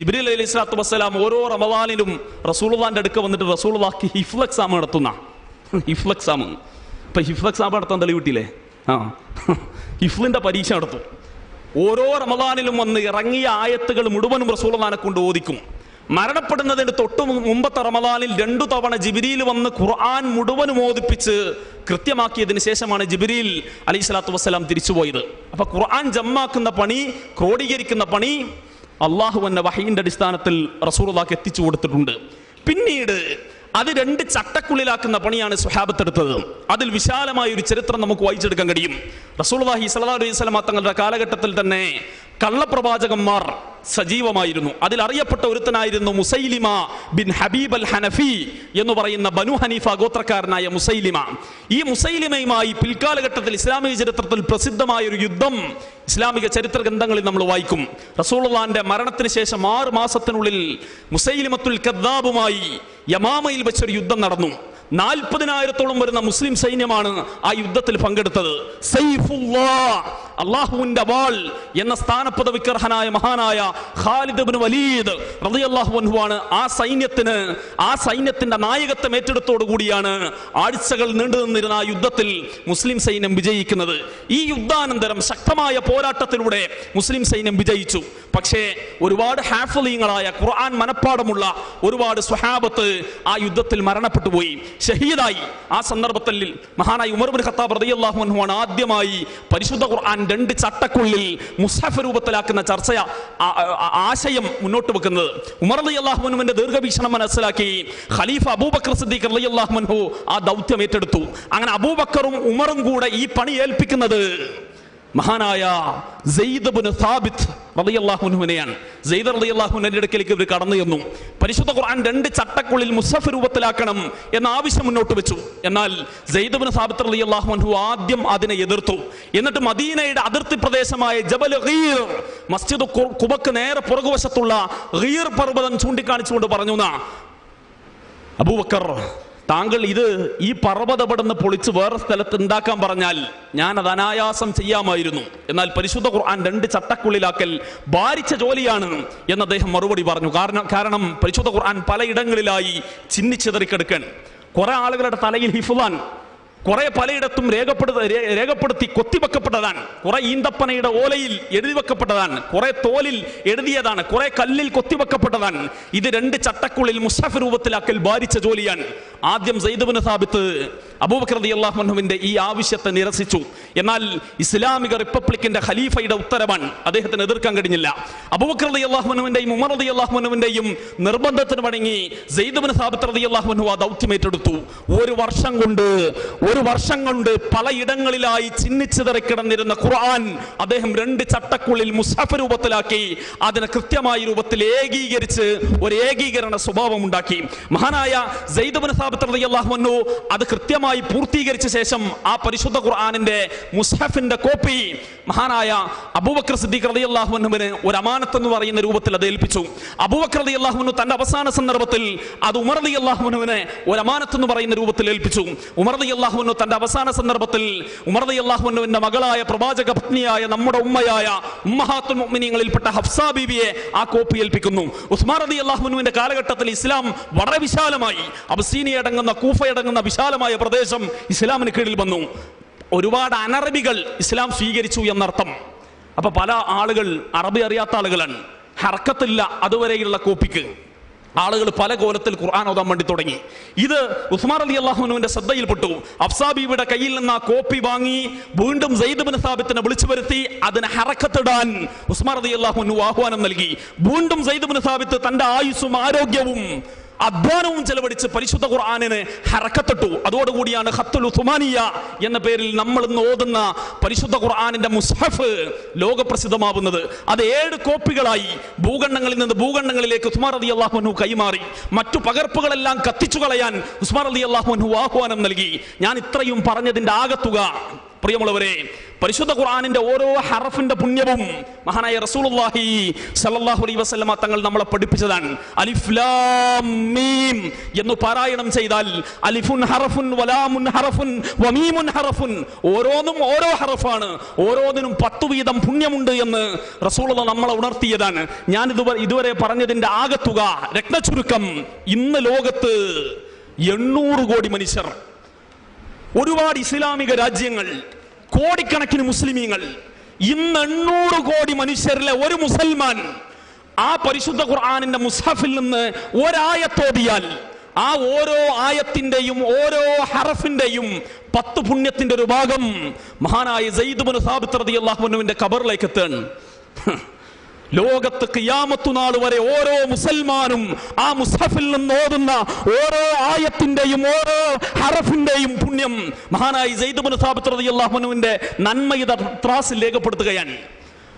ജിബ്രീൽ അലൈഹി സ്വലാത്തു വസ്സലാം ഓരോ റമദാനിലും റസൂലുള്ളാന്റെ അടുക്ക വന്നിട്ട് റസൂലുള്ളാക്ക് ഹിഫ്ൽ എക്സാം നടത്തുന്ന. ഹിഫ്ൽ എക്സാം ഇപ്പൊ ഹിഫ്ൽ എക്സാം നടത്താൻ തെളിവിട്ടില്ലേ ആ. ഹിഫ്ലിന്റെ പരീക്ഷ നടത്തും. ഓരോ റമദാനിലും വന്ന് ഇറങ്ങിയ ആയത്തുകൾ മുഴുവനും റസൂൾവാനെ കൊണ്ട് ഓദിക്കും മരണപ്പെടുന്നതിന് തൊട്ട് മുമ്പത്തെ റമദാനിൽ രണ്ടു തവണ ജിബിരിയിൽ വന്ന് ഖുർആൻ മുഴുവനും ഓദിപ്പിച്ച് കൃത്യമാക്കിയതിന് ശേഷമാണ് ജിബിരിയിൽ അലൈഹി സ്വലാത്തു വസ്സലാം തിരിച്ചുപോയത്. അപ്പൊ ഖുർആൻ ജമ്മാക്കുന്ന പണി ക്രോഡീകരിക്കുന്ന പണി അള്ളാഹു എന്ന വഹീന്റെ അടിസ്ഥാനത്തിൽ റസൂറുള്ളാക്ക് എത്തിച്ചു കൊടുത്തിട്ടുണ്ട്. പിന്നീട് അത് രണ്ട് ചട്ടക്കുള്ളിലാക്കുന്ന പണിയാണ് സുഹാബത്തെടുത്തത് അതിൽ വിശാലമായ ഒരു ചരിത്രം നമുക്ക് വായിച്ചെടുക്കാൻ കഴിയും. റസൂൽഹി സല്ലാ അലൈഹി സ്വലാ തങ്ങളുടെ കാലഘട്ടത്തിൽ തന്നെ കള്ളപ്രവാചകന്മാർ സജീവമായിരുന്നു. അതിൽ അറിയപ്പെട്ട ഒരുത്തനായിരുന്നു Musaylima bin Habib al Hanafi എന്ന് പറയുന്ന ബനു ഹനീഫ ഗോത്രക്കാരനായ മുസൈലിമ. ഈ മുസൈലിമയുമായി പിൽക്കാലഘട്ടത്തിൽ ഇസ്ലാമിക ചരിത്രത്തിൽ പ്രസിദ്ധമായ ഒരു യുദ്ധം ഇസ്ലാമിക ചരിത്ര ഗ്രന്ഥങ്ങളിൽ നമ്മൾ വായിക്കും. റസൂലുള്ളാന്റെ മരണത്തിന് ശേഷം ആറ് മാസത്തിനുള്ളിൽ മുസൈലിമത്തുൽ കദ്ദാബുമായി യമാമയിൽ വെച്ചൊരു യുദ്ധം നടന്നു. നാൽപ്പതിനായിരത്തോളം വരുന്ന മുസ്ലിം സൈന്യമാണ് ആ യുദ്ധത്തിൽ പങ്കെടുത്തത്. അള്ളാഹുവിന്റെ വാൾ എന്ന സ്ഥാനപദവിക്കർഹനായ മഹാനായ ഖാലിദ് വലീദ് റളിയല്ലാഹു ആ സൈന്യത്തിന് ആ സൈന്യത്തിന്റെ നായകത്വം ഏറ്റെടുത്തോടു കൂടിയാണ് ആഴ്ചകൾ നീണ്ടു നിന്നിരുന്ന ആ യുദ്ധത്തിൽ മുസ്ലിം സൈന്യം വിജയിക്കുന്നത്. ഈ യുദ്ധാനന്തരം ശക്തമായ പോരാട്ടത്തിലൂടെ മുസ്ലിം സൈന്യം വിജയിച്ചു. പക്ഷേ ഒരുപാട് ഹാഫലീങ്ങളായ ഖുർആൻ മനപ്പാടമുള്ള ഒരുപാട് സ്വഹാബത്ത് ആ യുദ്ധത്തിൽ മരണപ്പെട്ടു പോയി ഷഹീദായി ആ സന്ദർഭത്തിൽ മഹാനായി ഉമർ ബിൻ ഖത്താബ് ആണ് ആദ്യമായി പരിശുദ്ധ ഖുർആൻ രണ്ട് ചട്ടക്കുള്ളിൽ മുസ്ഹഫ് രൂപത്തിലാക്കുന്ന ചർച്ച ആശയം മുന്നോട്ട് വെക്കുന്നത്. ഉമർ റളിയല്ലാഹു അൻഹുവിന്റെ ദീർഘവീക്ഷണം മനസ്സിലാക്കി ഖലീഫ അബൂബക്കർ സിദ്ദീഖ് റളിയല്ലാഹു അൻഹു ആ ദൗത്യം ഏറ്റെടുത്തു. അങ്ങനെ അബൂബക്കറും ഉമറും കൂടെ ഈ പണി ഏൽപ്പിക്കുന്നത് മഹാനായ അടുക്കലേക്ക് ഇവർ കടന്നു ചെന്നു. പരിശുദ്ധ ഖുർആൻ രണ്ട് ചട്ടക്കുള്ളിൽ മുസഫ് രൂപത്തിലാക്കണം എന്ന ആവശ്യം മുന്നോട്ട് വെച്ചു. എന്നാൽ സെയ്ദ് സാബിത്ത് റളിയല്ലാഹു അൻഹു ആദ്യം അതിനെ എതിർത്തു. എന്നിട്ട് മദീനയുടെ അതിർത്തി പ്രദേശമായ ജബൽ ഗീർ മസ്ജിദ് കുബക്ക് നേരെ പുറകുവശത്തുള്ള ഗീർ പർവതം ചൂണ്ടിക്കാണിച്ചുകൊണ്ട് പറഞ്ഞു "നാ, അബൂബക്കർ താങ്കൾ ഇത് ഈ പർവതപടന്ന് പൊളിച്ച് വേറെ സ്ഥലത്ത് ഉണ്ടാക്കാൻ പറഞ്ഞാൽ ഞാൻ അത് അനായാസം ചെയ്യാമായിരുന്നു. എന്നാൽ പരിശുദ്ധ ഖുർആൻ രണ്ട് ചട്ടക്കുള്ളിലാക്കൽ ഭാരിച്ച ജോലിയാണ് എന്ന് അദ്ദേഹം മറുപടി പറഞ്ഞു. കാരണം കാരണം പരിശുദ്ധ ഖുർആൻ പലയിടങ്ങളിലായി ചിന്തിച്ചെതറിക്കെടുക്കാൻ. കുറെ ആളുകളുടെ തലയിൽ ഹിഫുവാൻ കുറെ പലയിടത്തും രേഖപ്പെടുത്ത രേഖപ്പെടുത്തി കൊത്തിവെക്കപ്പെട്ടതാണ്. കുറെ ഈന്തപ്പനയുടെ ഓലയിൽ എഴുതി വെക്കപ്പെട്ടതാണ് കുറെ തോലിൽ എഴുതിയതാണ്. കുറെ കല്ലിൽ കൊത്തിവെക്കപ്പെട്ടതാണ്. ഇത് രണ്ട് ചട്ടക്കുള്ളിൽ മുസ്തഫ് രൂപത്തിലാക്കൽ ഭാരിച്ച ജോലിയാണ്. ആദ്യം സൈദബിന് സാബിത്ത് അബൂബക്രതി അള്ളാഹുവിന്റെ ഈ ആവശ്യത്തെ നിരസിച്ചു. എന്നാൽ ഇസ്ലാമിക റിപ്പബ്ലിക്കിന്റെ ഖലീഫയുടെ ഉത്തരവാണ് അദ്ദേഹത്തിന് എതിർക്കാൻ കഴിഞ്ഞില്ല. അബൂബക്രതി അള്ളാഹുവിന്റെയും ഉമർ അലി അള്ളാഹുവിന്റെയും നിർബന്ധത്തിന് വണങ്ങി സൈദബിന് സാബിത്ത് റതി അള്ളാഹുനു ആ ദൗത്യം ഏറ്റെടുത്തു. ഒരു വർഷം കൊണ്ട് ഒരു വർഷം കൊണ്ട് പലയിടങ്ങളിലായി ചിന്നിച്ചിതറി കിടന്നിരുന്ന ഖുർആൻ അദ്ദേഹം രണ്ട് ചട്ടക്കുള്ളിൽ മുസാഫ് രൂപത്തിലാക്കി അതിനെ കൃത്യമായ രൂപത്തിൽ ഏകീകരിച്ച് ഒരു ഏകീകരണ സ്വഭാവം ഉണ്ടാക്കി. മഹാനായ അള്ളാഹുനു അത് കൃത്യമായി പൂർത്തീകരിച്ച ശേഷം ആ പരിശുദ്ധ ഖുർആാനിന്റെ മുസ്ഹഫിന്റെ കോപ്പി മഹാനായ അബൂബക്കർ സിദ്ദീഖ് റതി അള്ളാഹുവിന് ഒരു അമാനത്ത് എന്ന് പറയുന്ന രൂപത്തിൽ അത് ഏൽപ്പിച്ചു. അബൂബക്കർ റതി അള്ളാഹുവിനു തന്റെ അവസാന സന്ദർഭത്തിൽ അത് ഉമർ റതി അള്ളാഹുവിനെ ഒരു അമാനത്ത് എന്ന് പറയുന്ന രൂപത്തിൽ ഏൽപ്പിച്ചു. ഉമർ റതി അള്ളാഹുവിനു തന്റെ അവസാന സന്ദർഭത്തിൽ ഉമർ റതി അള്ളാഹുവിന്റെ മകളായ പ്രവാചക പത്നിയായ നമ്മുടെ ഉമ്മയായ ഉമ്മഹാത്തുൽ മുഅ്മിനീങ്ങളിൽപ്പെട്ട ഹഫ്സ ബീബിയെ ആ കോപ്പി ഏൽപ്പിക്കുന്നു. ഉസ്മാൻ അലി അള്ളാഹുവിന്റെ കാലഘട്ടത്തിൽ ഇസ്ലാം വളരെ വിശാലമായി അബസീനി അടങ്ങുന്ന കൂഫയടങ്ങുന്ന വിശാലമായ പ്രദേശം ഇസ്ലാമിന് കീഴിൽ വന്നു. ഒരുപാട് അനറബികൾ ഇസ്ലാം സ്വീകരിച്ചു എന്നർത്ഥം. അപ്പൊ പല ആളുകൾ അറബി അറിയാത്ത ആളുകളാണ് ഹർക്കത്തില്ല അതുവരെയുള്ള കോപ്പിക്ക്. ആളുകൾ പല കോലത്തിൽ ഖുർആൻ ഓതാൻ വേണ്ടി തുടങ്ങി. ഇത് ഉസ്മാൻ അലി അള്ളാഹുനുവിന്റെ ശ്രദ്ധയിൽപ്പെട്ടു. അഫ്സാബിയുടെ കയ്യിൽ നിന്ന് ആ കോപ്പി വാങ്ങി വീണ്ടും സയ്യിദ് ബിൻ സാബിത്തിനെ വിളിച്ചു വരുത്തി അതിനെ ഹറക്കത്തിടാൻ ഉസ്മാൻ അലി അള്ളാഹുനു ആഹ്വാനം നൽകി. വീണ്ടും സയ്യിദ് ബിൻ സാബിത്ത് തന്റെ ആയുസ്സും ആരോഗ്യവും അധ്വാനവും ചെലവഴിച്ച് പരിശുദ്ധ ഖുർആാനിന് ഹറക്കത്തിട്ടു. അതോടുകൂടിയാണ് ഹത്തുൽ ഉസ്മാനിയ എന്ന പേരിൽ നമ്മൾ ഇന്ന് ഓതുന്ന പരിശുദ്ധ ഖുർആാനിന്റെ മുസ്ഹഫ് ലോകപ്രസിദ്ധമാവുന്നത്. അത് ഏഴ് കോപ്പികളായി ഭൂഖണ്ഡങ്ങളിൽ നിന്ന് ഭൂഖണ്ഡങ്ങളിലേക്ക് ഉസ്മാൻ അലി അള്ളാഹുനു കൈമാറി. മറ്റു പകർപ്പുകളെല്ലാം കത്തിച്ചു കളയാൻ ഉസ്മാൻ അലി അള്ളാഹുനു ആഹ്വാനം നൽകി. ഞാൻ ഇത്രയും പറഞ്ഞതിന്റെ ആകത്തുക. പ്രിയമുള്ളവരെ പരിശുദ്ധ ഖുർആാനിന്റെ ഓരോ ഹറഫിന്റെ പുണ്യവും മഹാനായ റസൂലുള്ളാഹി സല്ലല്ലാഹു അലൈഹി വസല്ലമ തങ്ങൾ നമ്മളെ പഠിപ്പിച്ചതാണ്. അലിഫ് ലാം മീം എന്ന് പാരായണം ചെയ്താൽ അലിഫുൻ ഹറഫുൻ വലാമുൻ ഹറഫുൻ വമീമുൻ ഹറഫുൻ ഓരോന്നും ഓരോ ഹറഫാണ്. ഓരോന്നിനും പത്തു വീതം പുണ്യമുണ്ട് എന്ന് റസൂലുള്ള നമ്മളെ ഉണർത്തിയതാണ്. ഞാൻ ഇതുവരെ ഇതുവരെ പറഞ്ഞതിന്റെ ആകത്തുക രക്തചുരുക്കം ഇന്ന് ലോകത്ത് എണ്ണൂറ് കോടി മനുഷ്യർ. ഒരുപാട് ഇസ്ലാമിക രാജ്യങ്ങൾ കോടിക്കണക്കിന് മുസ്ലിമീങ്ങൾ ഇന്ന് എണ്ണൂറ് കോടി മനുഷ്യരിലെ ഒരു മുസൽമാൻ ആ പരിശുദ്ധ ഖുർആാനിന്റെ മുസ്ഹഫിൽ നിന്ന് ഒരായത്തോതിയാൽ ആ ഓരോ ആയത്തിന്റെയും ഓരോ ഹറഫിന്റെയും പത്ത് പുണ്യത്തിന്റെ ഒരു ഭാഗം മഹാനായ സയ്യിദ് സാബിത്ത് അള്ളാഹുവിന്റെ ഖബറിലേക്ക് എത്താണ് ലോകത്ത് കിയാമത്തു നാൾ വരെ ഓരോ മുസൽമാനും ആ മുസ്ഹഫിൽ നിന്ന് ഓതുന്ന ഓരോ ആയത്തിന്റെയും ഓരോ ഹറഫിന്റെയും പുണ്യം മഹാനായി സൈദുബിൻ സാബിത്ത് റളിയല്ലാഹുവിന്റെ നന്മയുടെ ത്രാസിൽ രേഖപ്പെടുത്തുകയാണ്.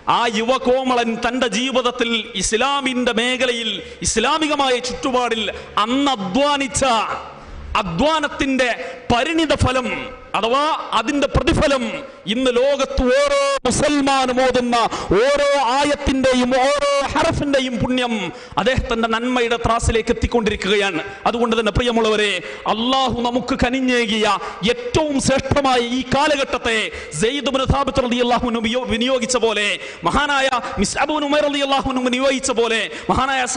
ആ യുവകോമളൻ തന്റെ ജീവിതത്തിൽ ഇസ്ലാമിന്റെ മേഖലയിൽ ഇസ്ലാമികമായ ചുറ്റുപാടിൽ അന്ന് അധ്വാനിച്ച അധ്വാനത്തിന്റെ പരിണിത ഫലം അഥവാ അതിന്റെ പ്രതിഫലം ഇന്ന് ലോകത്ത് ഓരോ മുസൽമാനും ഓതുന്ന ഓരോ ആയത്തിന്റെയും ഓരോ ഹറഫിന്റെയും പുണ്യം അദ്ദേഹത്തിന്റെ നന്മയുടെ ത്രാസിലേക്ക് എത്തിക്കൊണ്ടിരിക്കുകയാണ്. അതുകൊണ്ട് തന്നെ പ്രിയമുള്ളവരെ അള്ളാഹു നമുക്ക് കനിഞ്ഞേകിയ ഏറ്റവും ശ്രേഷ്ഠമായ ഈ കാലഘട്ടത്തെ വിനിയോഗിച്ച പോലെ മഹാനായ വിനിയോഗിച്ച പോലെ മഹാനായ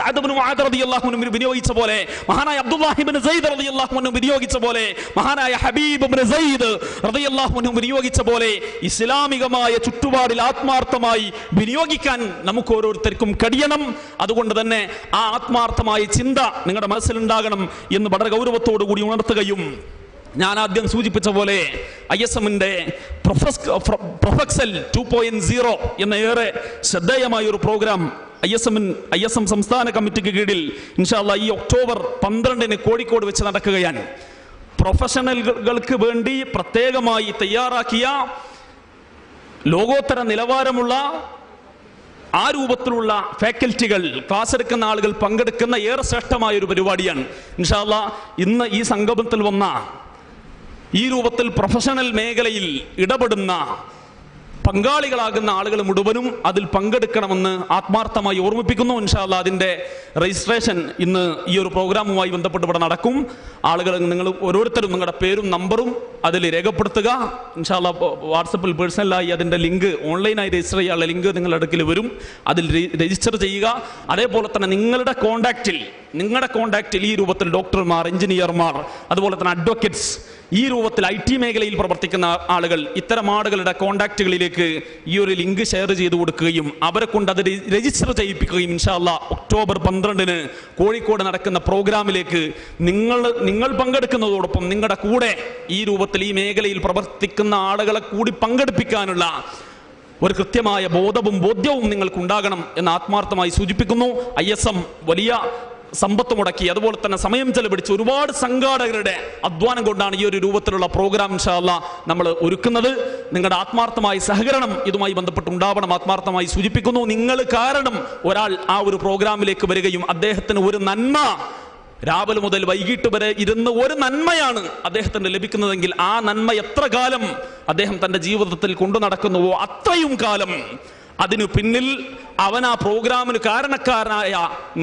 വിനിയോഗിച്ച പോലെ മഹാനായ അബ്ദുല്ലാഹിബിൻ സയ്യിദ് വിനിയോഗിച്ച പോലെ മഹാനായ ഹബീബ് ഇബ്നു സയ്യിദ് റളിയല്ലാഹുവിനും വിനിയോഗിച്ച പോലെ ഇസ്ലാമികമായ ചുറ്റുപാടിൽ ആത്മാർത്ഥമായി വിനിയോഗിക്കാൻ നമുക്ക് ഓരോരുത്തർക്കും കഴിയണം. അതുകൊണ്ട് തന്നെ ആ ആത്മാർത്ഥമായ ചിന്ത നിങ്ങളുടെ മനസ്സിലുണ്ടാകണം എന്ന് വളരെ ഗൗരവത്തോടു കൂടി ഉണർത്തുകയും ഞാൻ ആദ്യം സൂചിപ്പിച്ച പോലെ ഐ എസ് എമ്മിന്റെ പ്രൊഫക്സൽ ടു പോയിന്റ് സീറോ എന്ന ഏറെ ശ്രദ്ധേയമായ ഒരു പ്രോഗ്രാം ഐ എസ് എമ്മിൻ ഐ എസ് എം സംസ്ഥാന കമ്മിറ്റിക്ക് കീഴിൽ ഇൻഷാല്ല ഈ ഒക്ടോബർ പന്ത്രണ്ടിന് കോഴിക്കോട് വെച്ച് നടക്കുകയാണ്. പ്രൊഫഷണലുകൾക്ക് വേണ്ടി പ്രത്യേകമായി തയ്യാറാക്കിയ ലോകോത്തര നിലവാരമുള്ള ആ രൂപത്തിലുള്ള ഫാക്കൽറ്റികൾ ക്ലാസ് എടുക്കുന്ന ആളുകൾ പങ്കെടുക്കുന്ന ഏറെ ശ്രേഷ്ഠമായ ഒരു പരിപാടിയാണ്. ഇൻഷാല്ല ഇന്ന് ഈ സംഗമത്തിൽ വന്ന ഈ രൂപത്തിൽ പ്രൊഫഷണൽ മേഖലയിൽ ഇടപെടുന്ന പങ്കാളികളാകുന്ന ആളുകൾ മുഴുവനും അതിൽ പങ്കെടുക്കണമെന്ന് ആത്മാർത്ഥമായി ഓർമ്മിപ്പിക്കുന്നു. ഇൻഷാല്ല അതിന്റെ രജിസ്ട്രേഷൻ ഇന്ന് ഈ ഒരു പ്രോഗ്രാമുമായി ബന്ധപ്പെട്ട് ഇവിടെ നടക്കും. ആളുകൾ നിങ്ങൾ ഓരോരുത്തരും നിങ്ങളുടെ പേരും നമ്പറും അതിൽ രേഖപ്പെടുത്തുക. ഇൻഷാല്ല വാട്സപ്പിൽ പേഴ്സണലായി അതിന്റെ ലിങ്ക് ഓൺലൈനായി രജിസ്റ്റർ ചെയ്യാനുള്ള ലിങ്ക് നിങ്ങളുടെ അടുക്കിൽ വരും. അതിൽ രജിസ്റ്റർ ചെയ്യുക. അതേപോലെ തന്നെ നിങ്ങളുടെ കോണ്ടാക്റ്റിൽ നിങ്ങളുടെ കോണ്ടാക്റ്റിൽ ഈ രൂപത്തിൽ ഡോക്ടർമാർ എഞ്ചിനീയർമാർ അതുപോലെ തന്നെ അഡ്വക്കേറ്റ്സ് ഈ രൂപത്തിൽ ഐ മേഖലയിൽ പ്രവർത്തിക്കുന്ന ആളുകൾ ഇത്തരം ആളുകളുടെ കോണ്ടാക്റ്റുകളിലേക്ക് ഈ ഒരു ലിങ്ക് ഷെയർ ചെയ്ത് കൊടുക്കുകയും അവരെ കൊണ്ട് അത് രജിസ്റ്റർ ചെയ്യിപ്പിക്കുകയും ഇൻഷാല്ല ഒക്ടോബർ പന്ത്രണ്ടിന് കോഴിക്കോട് നടക്കുന്ന പ്രോഗ്രാമിലേക്ക് നിങ്ങൾ നിങ്ങൾ പങ്കെടുക്കുന്നതോടൊപ്പം നിങ്ങളുടെ കൂടെ ഈ രൂപത്തിൽ ഈ മേഖലയിൽ പ്രവർത്തിക്കുന്ന ആളുകളെ കൂടി പങ്കെടുപ്പിക്കാനുള്ള ഒരു കൃത്യമായ ബോധവും ബോധ്യവും നിങ്ങൾക്കുണ്ടാകണം എന്ന് ആത്മാർത്ഥമായി സൂചിപ്പിക്കുന്നു. ഐ വലിയ സമ്പത്ത് മുടക്കി അതുപോലെ തന്നെ സമയം ചെലവഴിച്ച് ഒരുപാട് സംഘാടകരുടെ അധ്വാനം കൊണ്ടാണ് ഈ ഒരു രൂപത്തിലുള്ള പ്രോഗ്രാം ഇൻഷാല്ല നമ്മൾ ഒരുക്കുന്നത്. നിങ്ങളുടെ ആത്മാർത്ഥമായ സഹകരണം ഇതുമായി ബന്ധപ്പെട്ട് ഉണ്ടാവണം ആത്മാർത്ഥമായി സൂചിപ്പിക്കുന്നു. നിങ്ങൾ കാരണം ഒരാൾ ആ ഒരു പ്രോഗ്രാമിലേക്ക് വരികയും അദ്ദേഹത്തിന് ഒരു നന്മ രാവിലെ മുതൽ വൈകിട്ട് വരെ ഇരുന്ന് ഒരു നന്മയാണ് അദ്ദേഹത്തിന് ലഭിക്കുന്നതെങ്കിൽ ആ നന്മ എത്ര കാലം അദ്ദേഹം തന്റെ ജീവിതത്തിൽ കൊണ്ടു നടക്കുന്നുവോ അത്രയും കാലം അതിനു പിന്നിൽ അവൻ ആ പ്രോഗ്രാമിന് കാരണക്കാരനായ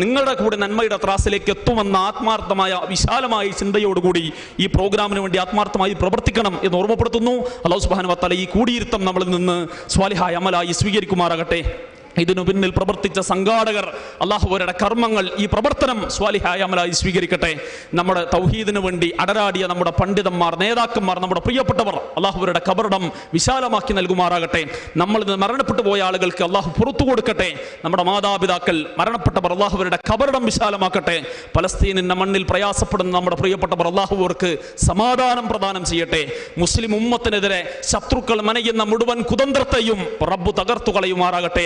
നിങ്ങളുടെ കൂടെ നന്മയുടെ ത്രാസിലേക്ക് എത്തുമെന്ന ആത്മാർത്ഥമായ വിശാലമായ ചിന്തയോടുകൂടി ഈ പ്രോഗ്രാമിന് വേണ്ടി ആത്മാർത്ഥമായി പ്രവർത്തിക്കണം എന്ന് ഓർമ്മപ്പെടുത്തുന്നു. അള്ളാഹു സുബാൻ വത്തല ഈ കൂടിയിരുത്തം നമ്മളിൽ നിന്ന് സ്വാലിഹായ അമലായി സ്വീകരിക്കുമാറാകട്ടെ. ഇതിനു പിന്നിൽ പ്രവർത്തിച്ച സംഘാടകർ അള്ളാഹുവരുടെ കർമ്മങ്ങൾ ഈ പ്രവർത്തനം സ്വാലിഹായ അമലായി സ്വീകരിക്കട്ടെ. നമ്മുടെ തൗഹീദിനു വേണ്ടി അടരാടിയ നമ്മുടെ പണ്ഡിതന്മാർ നേതാക്കന്മാർ നമ്മുടെ പ്രിയപ്പെട്ടവർ അള്ളാഹുവരുടെ കബറിടം വിശാലമാക്കി നൽകുമാറാകട്ടെ. നമ്മൾ ഇന്ന് മരണപ്പെട്ടു പോയ ആളുകൾക്ക് അള്ളാഹു പുറത്തു കൊടുക്കട്ടെ. നമ്മുടെ മാതാപിതാക്കൾ മരണപ്പെട്ടവർ അള്ളാഹുവരുടെ കബറിടം വിശാലമാക്കട്ടെ. പലസ്തീനിന്റെ മണ്ണിൽ പ്രയാസപ്പെടുന്ന നമ്മുടെ പ്രിയപ്പെട്ടവർ അള്ളാഹുവർക്ക് സമാധാനം പ്രദാനം ചെയ്യട്ടെ. മുസ്ലിം ഉമ്മത്തിനെതിരെ ശത്രുക്കൾ മനയുന്ന മുഴുവൻ കുതന്ത്രത്തെയും റബ്ബു തകർത്തു കളയുമാറാകട്ടെ.